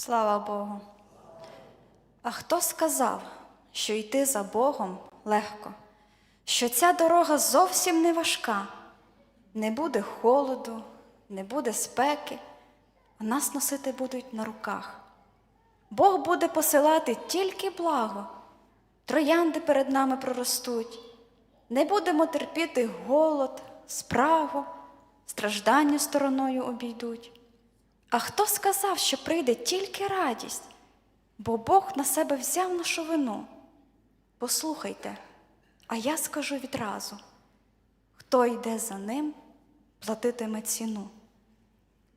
Слава Богу. А хто сказав, що йти за Богом легко, що ця дорога зовсім не важка, не буде холоду, не буде спеки, а нас носити будуть на руках. Бог буде посилати тільки благо, троянди перед нами проростуть, не будемо терпіти голод, спрагу, страждання стороною обійдуть. А хто сказав, що прийде тільки радість, бо Бог на себе взяв нашу вину? Послухайте, а я скажу відразу: хто йде за ним, платитиме ціну.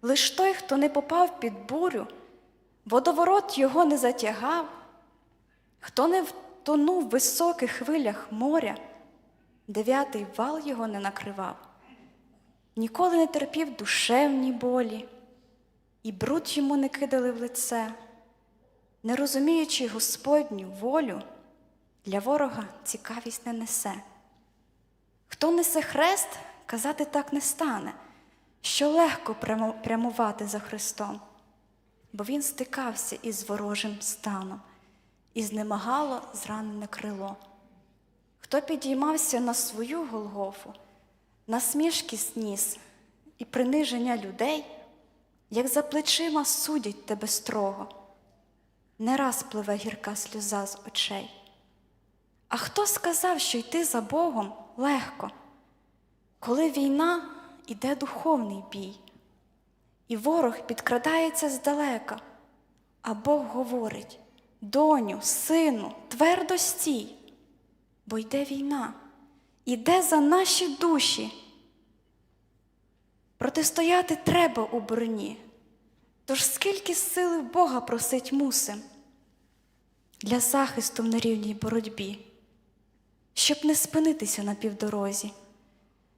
Лиш той, хто не попав під бурю, водоворот його не затягав, хто не втонув в високих хвилях моря, дев'ятий вал його не накривав, ніколи не терпів душевні болі і бруд йому не кидали в лице, не розуміючи Господню волю, для ворога цікавість не несе. Хто несе хрест, казати так не стане, що легко прямувати за Христом, бо він стикався із ворожим станом, і знемагало зранене крило. Хто підіймався на свою Голгофу, на смішки сніс і приниження людей, як за плечима судять тебе строго, не раз пливе гірка сльоза з очей. А хто сказав, що йти за Богом легко, коли війна іде духовний бій, і ворог підкрадається здалека, а Бог говорить: доню, сину, твердо стій, бо йде війна, іде за наші душі. Протистояти треба у броні. Тож скільки сили Бога просить мусим для захисту в нерівній боротьбі, щоб не спинитися на півдорозі,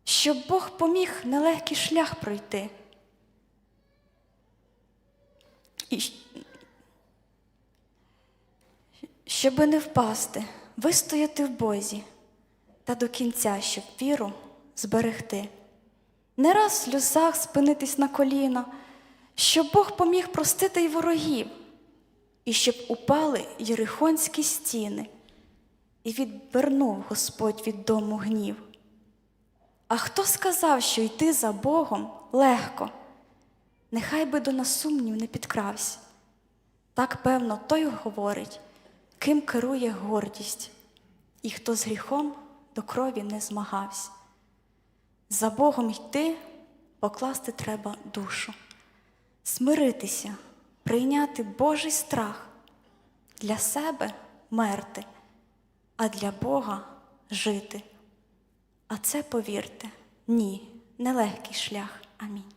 щоб Бог поміг нелегкий шлях пройти. І щоби не впасти, вистояти в Бозі та до кінця, щоб віру зберегти. Не раз в сльозах спинитись на коліна, щоб Бог поміг простити й ворогів, і щоб упали єрихонські стіни, і відвернув Господь від дому гнів. А хто сказав, що йти за Богом легко? Нехай би до нас сумнів не підкрався. Так, певно, той говорить, ким керує гордість, і хто з гріхом до крові не змагався. За Богом йти, покласти треба душу, смиритися, прийняти Божий страх, для себе мерти, а для Бога жити. А це, повірте, ні, нелегкий шлях. Амінь.